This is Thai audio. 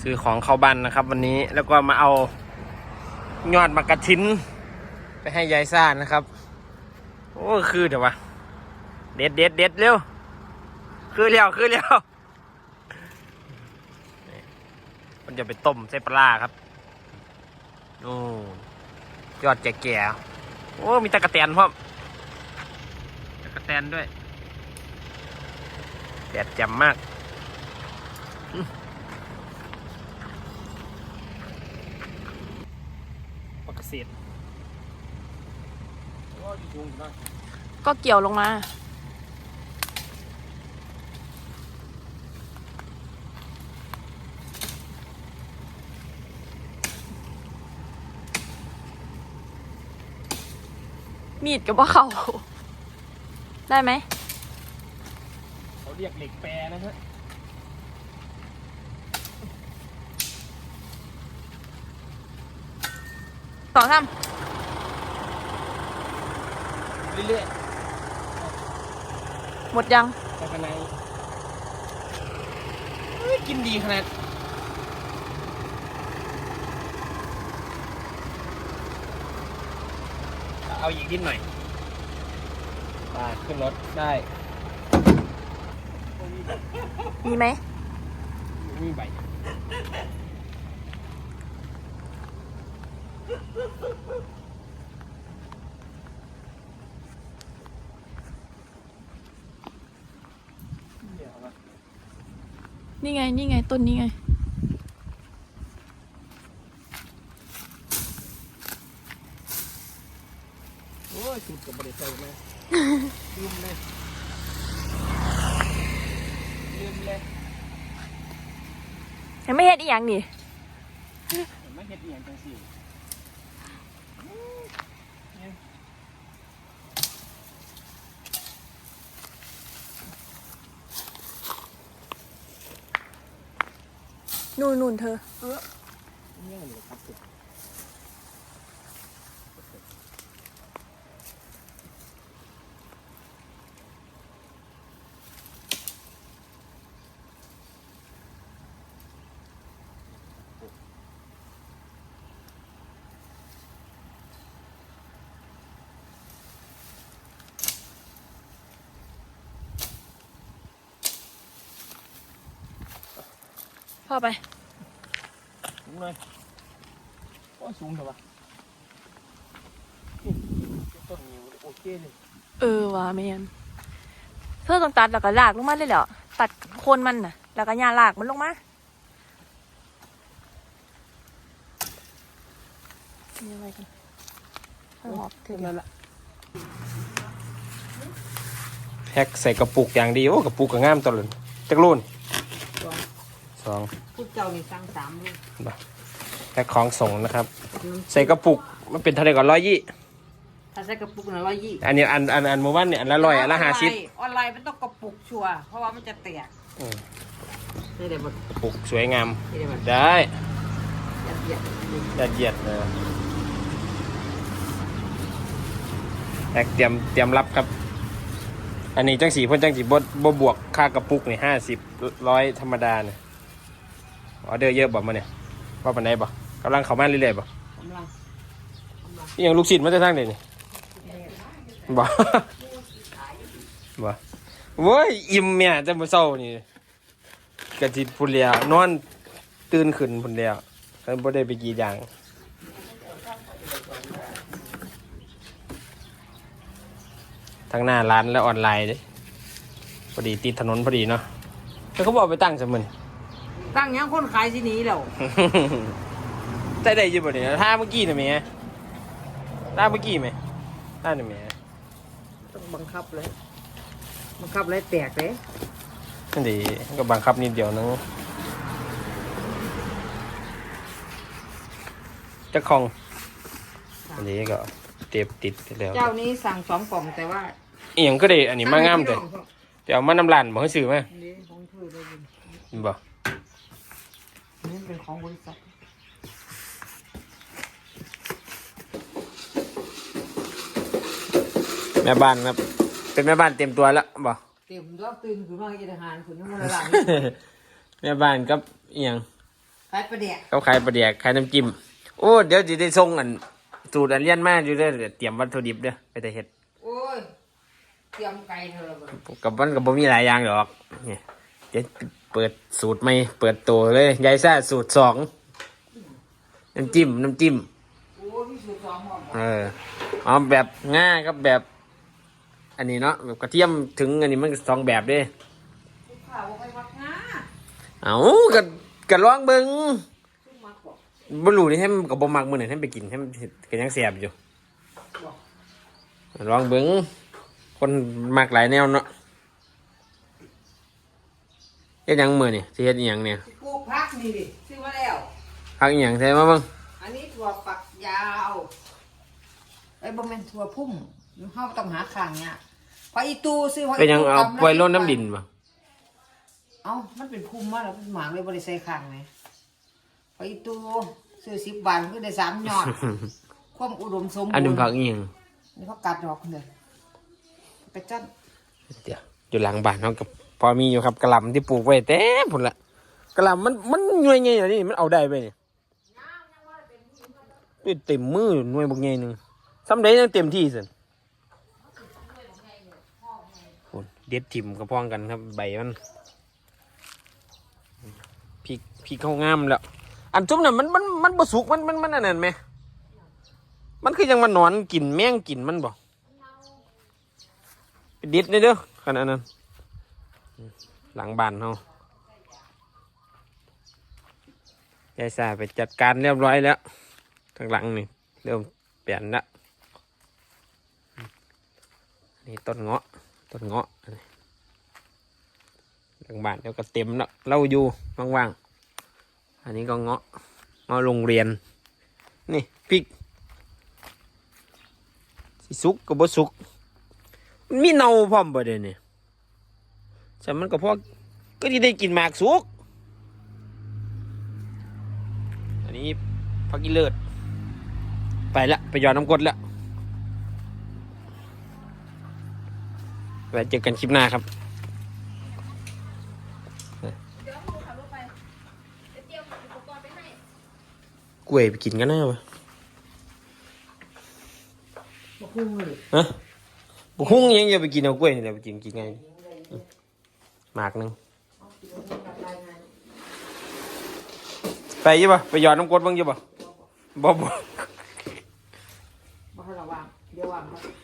ซื้อของเข้าบ้านนะครับ วันนี้แล้วก็มาเอายอดมากระทิ้นไปให้ยายซ่านะครับ โอ้คือเดี๋ยววะเด็ดเด็ดเด็ดเร็ว คือเร็วคือเร็วมันจะไปต้มใส่ปลาครับโอ้ยอดแก่ๆโอ้ มีตะกะแตนพร้อมตะกะแตนด้วยแดดจ่มมาก เกษตรโอ้ยยุงนะก็เกี่ยวลงมา มีดกับว่าเขาได้ไหม เขาเรียกเหล็กแปรนะฮะ องสามเรื่อยหมดยังๆไปข้างในเฮ้ยกินดีขนาดเอาอีกนิดหน่อยไปขึ้นรถได้มีไหมมีใบเดี๋ยวนะ นี่ไง นี่ไง ต้นนี้ไง โอ้ยจุดกับบริษัทเลยลืมเลยลืมเลยยังไม่เฮ็ดอีกอย่างนี่เห็นไหม่เห็ดเอียงจังสิ นู่นนู่นเธอเนี่ยเลยครับ พ่อไป สูงเลยโอ้ยสูงเถอะวะนี่ต้นนิ้วโอเคเลยเออว่ะแมนเธอต้องตัดแล้วก็ลากลงมาเลยเหรอตัดโคนมันน่ะ แล้วก็ย่าลากมันลงมามีอะไรกันข้าวหอมถึงนั่นละแพ็กใส่กระปุกอย่างดีโอ้กระปุกก็งามตลอดจักรุ่น สองพูดเจ้านี่สั่งสามลูกแพ็กของส่งนะครับ ใส่กระปุกมันเป็นเท่าไหร่ก่อนร้อยยี่ ถ้าใส่กระปุกหนึ่งร้อยยี่อันนี้อันอันอันหมู่บ้านเนี่ยอันละร้อยอันละห้าสิบออนไลน์มันต้องกระปุกชัวร์เพราะว่ามันจะแตกอืมนี่เดี๋ยวมันกระปุกสวยงาม นี่เดี๋ยวมันได้ยัดเยียดอย่าเหยียดเลยแพ็กเตรียมเตรียมรับครับ อันนี้จังสีเพ่นจังสีบ่บ่บวกค่ากระปุกนี่ห้าสิบร้อยธรรมดาเนี่ย ออเดอร์เยอะบ่มาเนี่ยว่าปันไดบ่กำลังเข้ามาเรื่อยๆบ่กำลังนี่ยังลูกศิษย์มาจะทั้งเดยวนี่บ่บ่โว้ยอิ่มเมียจะมาเศร้านี่กะจิพุ่นเลียนอนตื่นขึ้นพุ่นเลียเขาบ่ได้ไปกรีดยางทั้งหน้าร้านและออนไลน์เด้พอดีติดถนนพอดีเนาะแล้วเขาบอกไปตั้งสมัน ตั้งยังคนขายสิหนี้แล้วใจได้อยิบบ่เนี่ยท่าเมื่อกี้น่ะแหม่ท่าเมื่อกี้ไหมท่านี่แหม่ต้องบังคับเลย บังคับเลยแตกเลยนั่นดีก็บังคับนิดเดียวนึงจะคลองอันนี้ก็เต็บติดไปแล้วเจ้านี้สั่งสองกล่องแต่ว่าอีหยังก็ได้อันนี้มางามแต่เดี๋ยวเอามานำร้านบ่ให้ซื้อไหมนี่ของเธอเลยดิบ่นี่ เป็นของบริษัทแม่บ้านครับ เป็นแม่บ้านเต็มตัวแล้วบ่เตรียมรอบตื่นขึ้นมากินอาหารคุณน้ำมันละลายแม่บ้านกับอีหยังขายประเดี๋ยวเขาขายปลาแดกขายน้ำจิ้มโอ้เดี๋ยวจะได้ส่งอันสูตรอันเลียนมาอยู่เด้อเดี๋ยวเตรียมวัตถุดิบเด้อไปแต่เฮ็ดโอ้ยเตรียมไก่เธอเลยกับมันกับบ่มีหลายอย่างหรอกเนี่ยเดี๋ยว เปิดสูตรใหม่เปิดตัวเลยยายซ่าสูตรสองน้ำจิ้มน้ำจิ้มโอ้ยพี่สูตรสองหม้อเออเอาแบบง่ากับแบบ อันนี้เนาะแบบกระเทียมถึงอันนี้มันสองแบบเด้ข้าวไปวัดงาเอาก็ก็ลองเบิ่งซุ่มมักบอกบ่รู้นี่ให้มันก็บ่มักมื้อนั้นให้ไปกินให้มันก็ยังแซ่บอยู่บอกลองเบิ่งคนมักหลายแนวเนาะเฮ็ดหยังมื้อนี่สิเฮ็ดอีหยังเนี่ยปลูกพักนี่ดิซื้อมาแล้ว พักอีหยังใช่มาเบิ่งอันนี้ถั่วฝักยาวไอ้ยบ่แม่นถั่วพุ่มเฮาต้องหาข้างเนี่ยพออีตูซื้อพอเป็นหยังตูเอากำไว้ล้นน้ำดินบ่เอ้ามันเป็นพุ่มมาแล้วเป็นหมากเลยบ่ได้ใส่ข้างไหมพออีตูซื้อ10บาทมันก็ได้สามยอด ความอุดมสมบูรณ์อันนี้พักอีหยังนี่เขากัดดอกเลยไปจัน เดี๋ยวอยู่หลังบ้านเฮากับ พอมีอยู่ครับกระหล่ำที่ปลูกไว้เต็มพุ่นละกระหล่ำมันมันหน่วยใหญ่อย่างนี้มันเอาได้ไปนี่ยเต็มมือหน่วยบักใหญ่หนึ่งซ้ำใดยังเต็มที่สิเด็ดถิ่มกระพองกันครับใบมันพริกพริกเข้างามแล้ว อันจุ่มน่ะมันมันมันบ่สุกมันมันมันอันนั้นไหมมันคือยังมันนอนกินแมงกินมันบ่ไปดิดเลยเด้อขนาดนั้น หลังบ้านเฮายายสาไปจัดการเรียบร้อยแล้วทางหลังนี่เริ่มเปลี่ยนละนี่ต้นเงาะต้นเงาะอันนี้หลังบ้านเดี๋ยวก็เต็มแล้วเราอยู่ว่างๆอันนี้ก็เงาะเงาะโรงเรียน นี่พริกสิสุกก็บ่สุก มันมีเนาพร้อมบ่เด้เนี่ย แต่มันก็พอก็ที่ได้กินหมากสุก อันนี้พักกิเลิศไปละไปหยอดน้ำกรดละไว้เจอกันคลิปหน้าครับกล้วยไปกินกันนะวะบกหุ้งเลยฮะบุคุ้งยังอย่าไปกินเอากล้วยนี่แหละไปกินกินไง หมากหนึ่งไปอยี่ปะไปหยอดน้ำกรดบ้างอยี่ปะบ่บ่บ่ให้ระวังเดี๋ยววางครับ